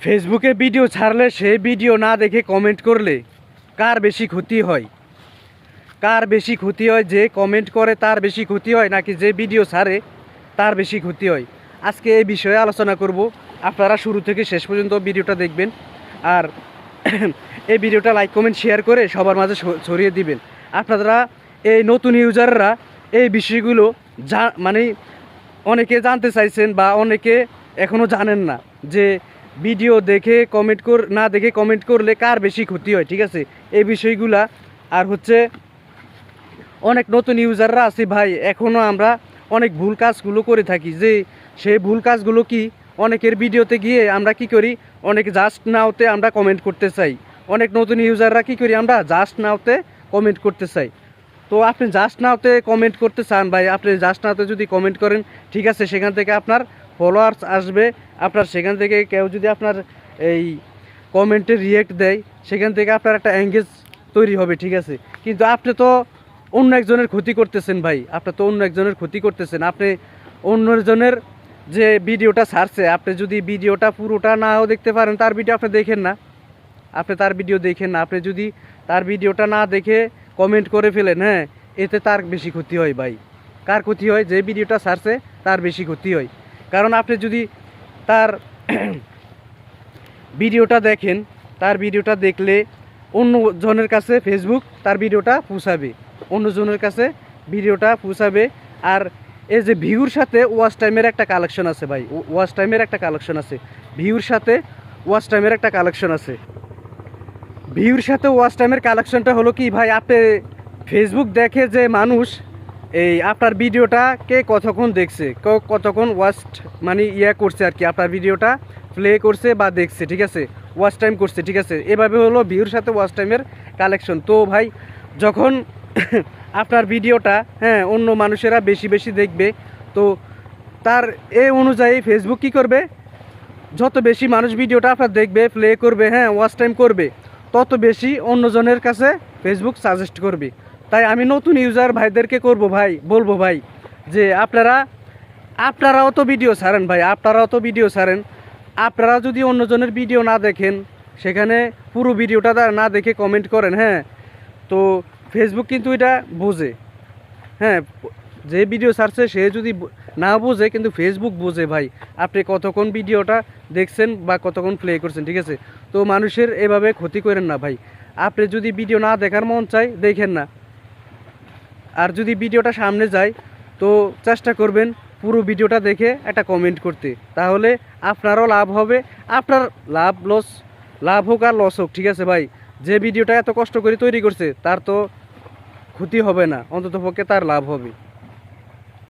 ফেসবুকে ভিডিও ছাড়লে সেই ভিডিও না দেখে কমেন্ট করলে কার বেশি ক্ষতি হয়? কার বেশি ক্ষতি হয় যে কমেন্ট করে তার বেশি ক্ষতি হয় নাকি যে ভিডিও ছাড়ে তার বেশি ক্ষতি হয়? আজকে এই বিষয়ে আলোচনা করব। আপনারা শুরু থেকে শেষ পর্যন্ত ভিডিওটা দেখবেন আর এই ভিডিওটা লাইক কমেন্ট শেয়ার করে সবার মাঝে ছড়িয়ে দিবেন। আপনারা এই নতুন ইউজাররা এই বিষয়গুলো যা মানে অনেকে জানতে চাইছেন বা অনেকে এখনও জানেন না যে ভিডিও দেখে কমেন্ট কর না দেখে কমেন্ট করলে কার বেশি ক্ষতি হয়, ঠিক আছে? এই বিষয়গুলা আর হচ্ছে অনেক নতুন ইউজাররা আছে ভাই এখনও আমরা অনেক ভুল কাজগুলো করে থাকি। যে সেই ভুল কাজগুলো কি অনেকের ভিডিওতে গিয়ে আমরা কি করি? অনেক জাস্ট নাওতে আমরা কমেন্ট করতে চাই। অনেক নতুন ইউজাররা কি করি? আমরা জাস্ট নাওতে কমেন্ট করতে চাই। তো আপনি জাস্ট নাওতে কমেন্ট করতে চান ভাই, আপনি জাস্ট নাওতে যদি কমেন্ট করেন, ঠিক আছে, সেখান থেকে আপনার ফলোয়ার্স আসবে আপনার সেখান থেকে কেউ যদি আপনার এই কমেন্টে রিয়েক্ট দেয়, সেখান থেকে আপনার একটা এঙ্গেজ তৈরি হবে, ঠিক আছে? কিন্তু আপনি তো অন্য একজনের ক্ষতি করতেছেন ভাই। আপনি তো অন্য একজনের ক্ষতি করতেছেন। আপনি অন্যজনের যে ভিডিওটা ছাড়ছে, আপনি যদি ভিডিওটা পুরোটা নাও দেখতে পারেন, তার ভিডিও আপনি দেখেন না। আপনি তার ভিডিও দেখেন না। আপনি যদি তার ভিডিওটা না দেখে কমেন্ট করে ফেলেন হ্যাঁ এতে তার বেশি ক্ষতি হয় ভাই। কার ক্ষতি হয়? যে ভিডিওটা ছাড়ছে, তার বেশি ক্ষতি হয়। কারণ আপনি যদি তার ভিডিওটা দেখেন, তার ভিডিওটা দেখলে অন্য জনের কাছে ফেসবুক তার ভিডিওটা পৌঁছাবে অন্যজনের কাছে ভিডিওটা পৌঁছাবে আর এই যে ভিউর সাথে ওয়াচ টাইমের একটা কালেকশন আছে ভাই ওয়াচ টাইমের একটা কালেকশন আছে। ভিউর সাথে ওয়াচ টাইমের একটা কালেকশন আছে। ভিউর সাথে ওয়াচ টাইমের কালেকশনটা হলো কি ভাই, আপনি ফেসবুক দেখে যে মানুষ এই আপনার ভিডিওটা কে কতক্ষণ দেখছে? ক- কতক্ষণ ওয়াচ মানে ইয়া করছে আর কি? আপনার ভিডিওটা প্লে করছে বা দেখছে, ঠিক আছে? ওয়াচ টাইম করছে, ঠিক আছে? এভাবে হলো ভিউর সাথে ওয়াচ টাইমের কালেকশন তো ভাই, যখন আপনার ভিডিওটা হ্যাঁ অন্য মানুষেরা বেশি বেশি দেখবে, তো তার এ অনুযায়ী ফেসবুক কী করবে? যত বেশি মানুষ ভিডিওটা আপনার দেখবে প্লে করবে হ্যাঁ ওয়াচ টাইম করবে, তত বেশি অন্যজনের কাছে ফেসবুক সাজেস্ট করবে। তাই আমি নতুন ইউজার ভাইদেরকে করব ভাই, বলব ভাই যে আপনারা, আপনারাও তো ভিডিও ছাড়েন ভাই, আপনারাও তো ভিডিও ছাড়েন। আপনারা যদি অন্যজনের ভিডিও না দেখেন, সেখানে পুরো ভিডিওটা না দেখে কমেন্ট করেন হ্যাঁ? তো ফেসবুক কিন্তু এটা বোঝে। হ্যাঁ যে ভিডিও ছাড়ছে, সে যদি না বোঝে, কিন্তু ফেসবুক বোঝে ভাই। আপনি কতক্ষণ ভিডিওটা দেখছেন বা কতক্ষণ প্লে করছেন, ঠিক আছে? তো মানুষের এভাবে ক্ষতি করেন না ভাই। আপনি যদি ভিডিও না দেখার মন চাই দেখেন না। আর যদি ভিডিওটা সামনে যায়, তো চেষ্টা করবেন পুরো ভিডিওটা দেখে একটা কমেন্ট করতে। তাহলে আপনারও লাভ হবে, আপনার লাভ লস লাভ হোক আর লস হোক, ঠিক আছে ভাই? যে ভিডিওটা এত কষ্ট করে তৈরি করছে, তার তো ক্ষতি হবে না, অন্ততপক্ষে তার লাভ হবে।